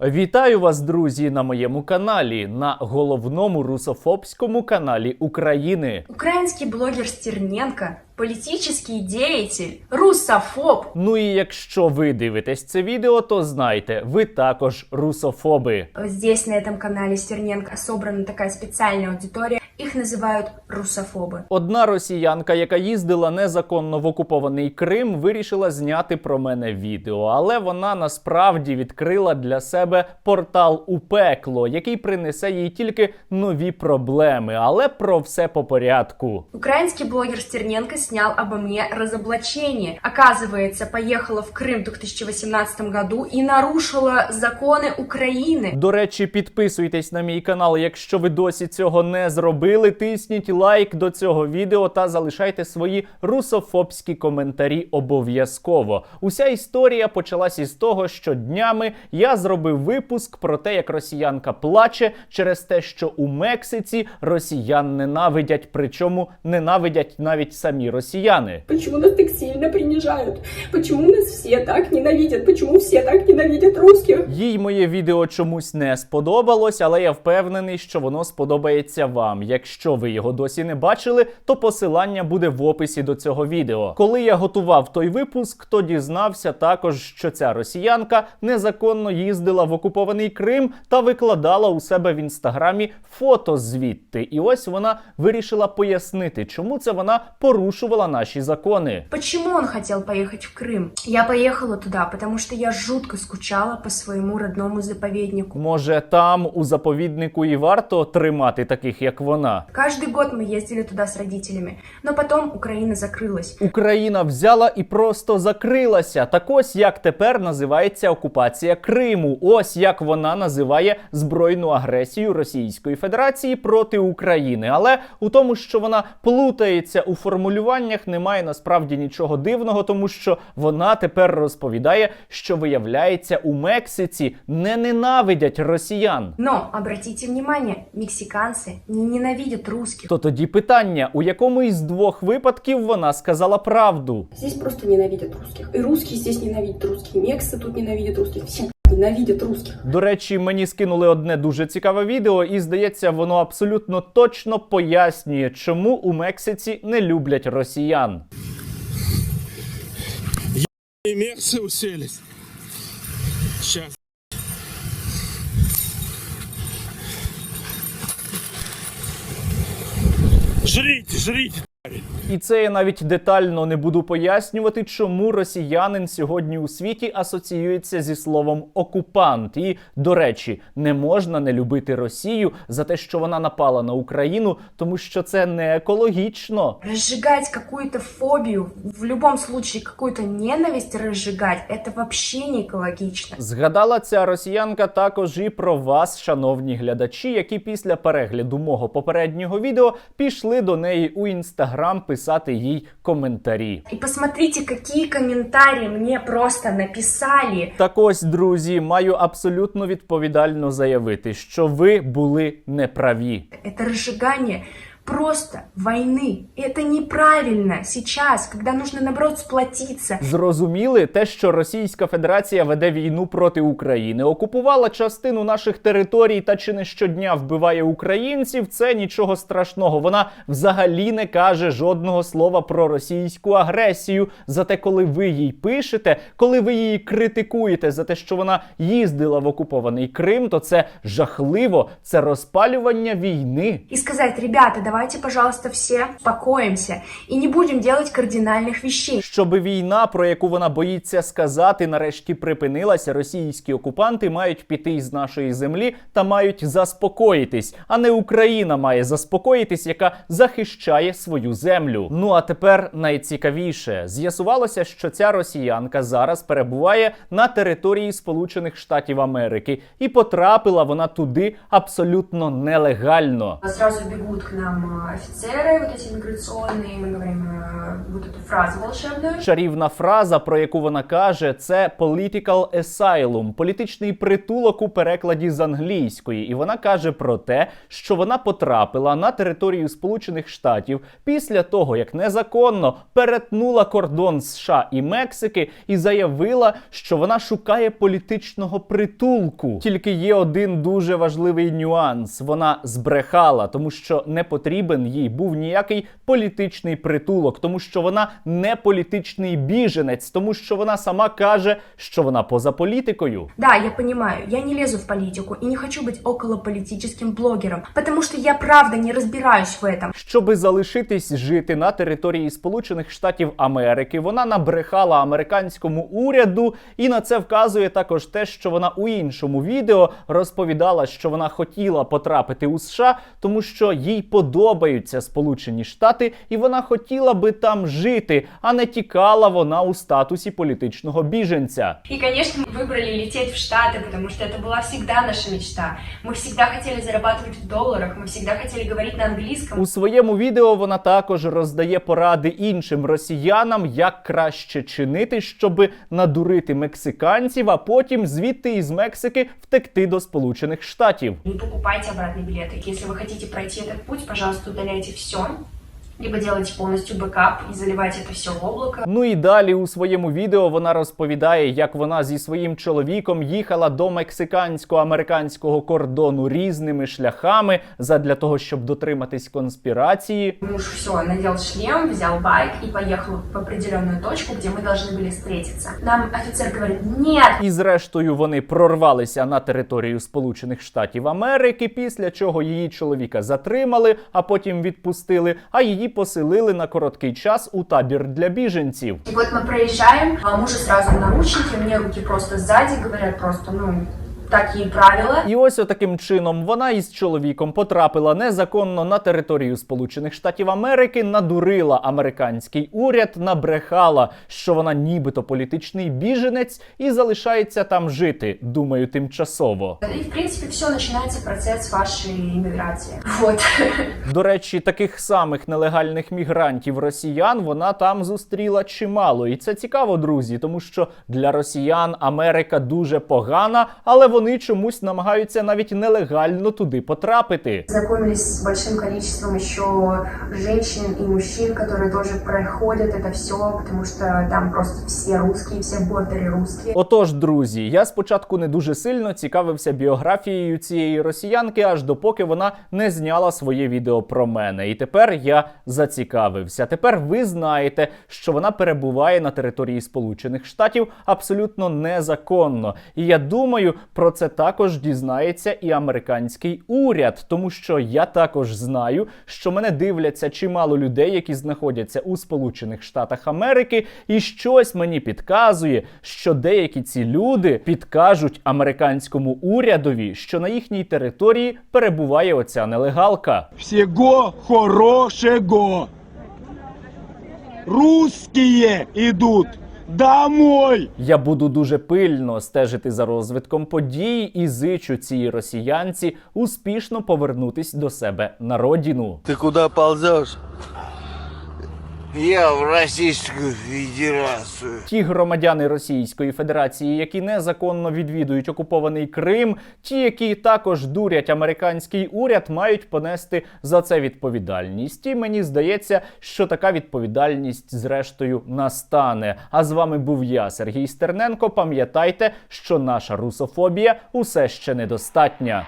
Вітаю вас, друзі, на моєму каналі, на головному русофобському каналі України. Український блогер Стерненко, політичний діятель, русофоб. Ну і якщо ви дивитесь це відео, то знайте, ви також русофоби. Здесь, на цьому каналі Стерненко, собрана така спеціальна аудитория Их называют русофобы. Одна росіянка, яка їздила незаконно в окупований Крим, вирішила зняти про мене відео, але вона насправді відкрила для себе портал у пекло, який принесе їй тільки нові проблеми. Але про все по порядку. Украинский блогер Стерненко снял обо мне разоблачение. Оказывается, поехала в Крым в 2018 году и нарушила законы Украины. До речі, підписуйтесь на мій канал, якщо ви досі цього не зробили. Тисніть лайк до цього відео та залишайте свої русофобські коментарі обов'язково. Уся історія почалась із того, що днями я зробив випуск про те, як росіянка плаче через те, що у Мексиці росіян ненавидять, причому ненавидять навіть самі росіяни. Почему нас так сильно принижают? Почему нас все так ненавидят? Почему все так ненавидят русских? Їй моє відео чомусь не сподобалось, але я впевнений, що воно сподобається вам. Якщо ви його досі не бачили, то посилання буде в описі до цього відео. Коли я готував той випуск, то дізнався також, що ця росіянка незаконно їздила в окупований Крим та викладала у себе в інстаграмі фото звідти. І ось вона вирішила пояснити, чому це вона порушувала наші закони. Почему он хотел поехать в Крым? Я поехала туда, потому что я жутко скучала по своему родному заповеднику. Може, там у заповіднику і варто тримати таких, як вона. Каждый год мы ездили туда с родителями, но потом Украина закрылась. Україна взяла і просто закрилася. Так ось як тепер називається окупація Криму. Ось як вона називає збройну агресію Російської Федерації проти України. Але у тому, що вона плутається у формулюваннях, немає насправді нічого дивного, тому що вона тепер розповідає, що виявляється у Мексиці не ненавидять росіян. Но, обратите внимание, мексиканцы не ненавидят русских. То тоді питання, у якому із двох випадків вона сказала правду. Здесь просто ненавидят русских. И русские здесь ненавидят русских. Мексы тут ненавидят русских. Все ненавидят русских. До речі, мені скинули одне дуже цікаве відео, і здається, воно абсолютно точно пояснює, чому у Мексиці не люблять росіян. И уселись. Сейчас. Жрите, жрите. І це я навіть детально не буду пояснювати, чому росіянин сьогодні у світі асоціюється зі словом окупант. І до речі, не можна не любити Росію за те, що вона напала на Україну, тому що це не екологічно. Разжигать какую-то фобию, в любом случае какую-то ненависть разжигать, это вообще не экологично. Згадала ця росіянка також і про вас, шановні глядачі, які після перегляду мого попереднього відео пішли до неї у інстаграм писати їй коментарі. І посмотрите, які коментарі мені просто написали. Так ось, друзі, маю абсолютно відповідально заявити, що ви були неправі. Це разжигание просто войны. И это неправильно сейчас, когда нужно, наоборот, сплотиться. Зрозуміли те, що Російська Федерація веде війну проти України, окупувала частину наших територій та чи не щодня вбиває українців. Це нічого страшного. Вона взагалі не каже жодного слова про російську агресію. Зате, коли ви їй пишете, коли ви її критикуєте за те, що вона їздила в окупований Крим, то це жахливо, це розпалювання війни. И сказать, ребята, давайте, пожалуйста, все успокоимся и не будем делать кардинальных вещей. Щоб війна, про яку вона боїться сказати, нарешті припинилася, російські окупанти мають піти із нашої землі та мають заспокоїтись, а не Україна має заспокоїтись, яка захищає свою землю. Ну а тепер найцікавіше з'ясувалося, що ця росіянка зараз перебуває на території Сполучених Штатів Америки, і потрапила вона туди абсолютно нелегально. Сразу бегут к нам а, офицеры, вот эти миграционные, мы говорим а, вот эту фразу волшебную. Чарівна фраза, про яку вона каже, це political asylum, політичний притулок у перекладі з англійської. І вона каже про те, що вона потрапила на територію Сполучених Штатів після того, як незаконно перетнула кордон США і Мексики і заявила, що вона шукає політичного притулку. Тільки є один дуже важливий нюанс: вона збрехала, тому що не потрібен їй був ніякий політичний притулок, тому що вона не політичний біженець, тому що вона сама каже, що вона поза політикою. Да, я понимаю, я не лезу в политику и не хочу быть околополитическим блогером, потому что я правда не разбираюсь в этом. Щоби залишитись жити на території Сполучених Штатів Америки, вона набрехала американському уряду, і на це вказує також те, що вона у іншому відео розповідала, що вона хотіла потрапити у США, тому що їй подобаються Сполучені Штати, і вона хотіла би там жити, а не тікала вона у статусі політичного біженця. И, конечно, мы выбрали лететь в Штаты, потому что это была всегда наша мечта. Мы всегда хотели зарабатывать в долларах, мы всегда хотели говорить на английском. У своєму відео вона також роздає поради іншим росіянам, як краще чинити, щоби надурити мексиканців, а потім звідти із Мексики втекти до Сполучених Штатів. Не покупайте обратный билет. Если вы хотите пройти этот путь, пожалуйста, удаляйте все Либо делайте полностью бэкап и заливайте это все в облако. Ну і далі у своєму відео вона розповідає, як вона зі своїм чоловіком їхала до мексикансько-американського кордону різними шляхами задля того, щоб дотриматись конспірації. Муж все, надел шлем, взял байк и поехал в определенную точку, где мы должны были встретиться. Нам офицер говорит, нет, І зрештою вони прорвалися на територію Сполучених Штатів Америки, після чого її чоловіка затримали, а потім відпустили, а її поселили на короткий час у табір для біженців. І от ми приїжджаємо, а мужа сразу наручники, мені руки просто ззаді говорять, просто, ну, такие правила. І ось отаким чином вона із чоловіком потрапила незаконно на територію Сполучених Штатів Америки, надурила американський уряд, набрехала, що вона нібито політичний біженець і залишається там жити. Думаю, тимчасово. И, в принципе, все, начинается процесс вашей иммиграции. Вот. До речі, таких самих нелегальних мігрантів росіян вона там зустріла чимало. І це цікаво, друзі, тому що для росіян Америка дуже погана, але вони чомусь намагаються навіть нелегально туди потрапити. Знакомились с большим количеством еще женщин и мужчин, которые тоже проходят это все, потому что там просто все русские, все ботери русские. Отож, друзі, я спочатку не дуже сильно цікавився біографією цієї росіянки, аж допоки вона не зняла своє відео про мене. І тепер я зацікавився. Тепер ви знаєте, що вона перебуває на території Сполучених Штатів абсолютно незаконно. І я думаю, про це також дізнається і американський уряд, тому що я також знаю, що мене дивляться чимало людей, які знаходяться у Сполучених Штатах Америки, і щось мені підказує, що деякі ці люди підкажуть американському урядові, що на їхній території перебуває оця нелегалка. Всего хорошего. Русские идут домой. Я буду дуже пильно стежити за розвитком подій і зичу цій росіянці успішно повернутись до себе на родину. Ти куди ползешь? Я в Российскую Федерацию. Ті громадяни Російської Федерації, які незаконно відвідують окупований Крим, ті, які також дурять американський уряд, мають понести за це відповідальність. І мені здається, що така відповідальність зрештою настане. А з вами був я, Сергій Стерненко. Пам'ятайте, що наша русофобія усе ще недостатня.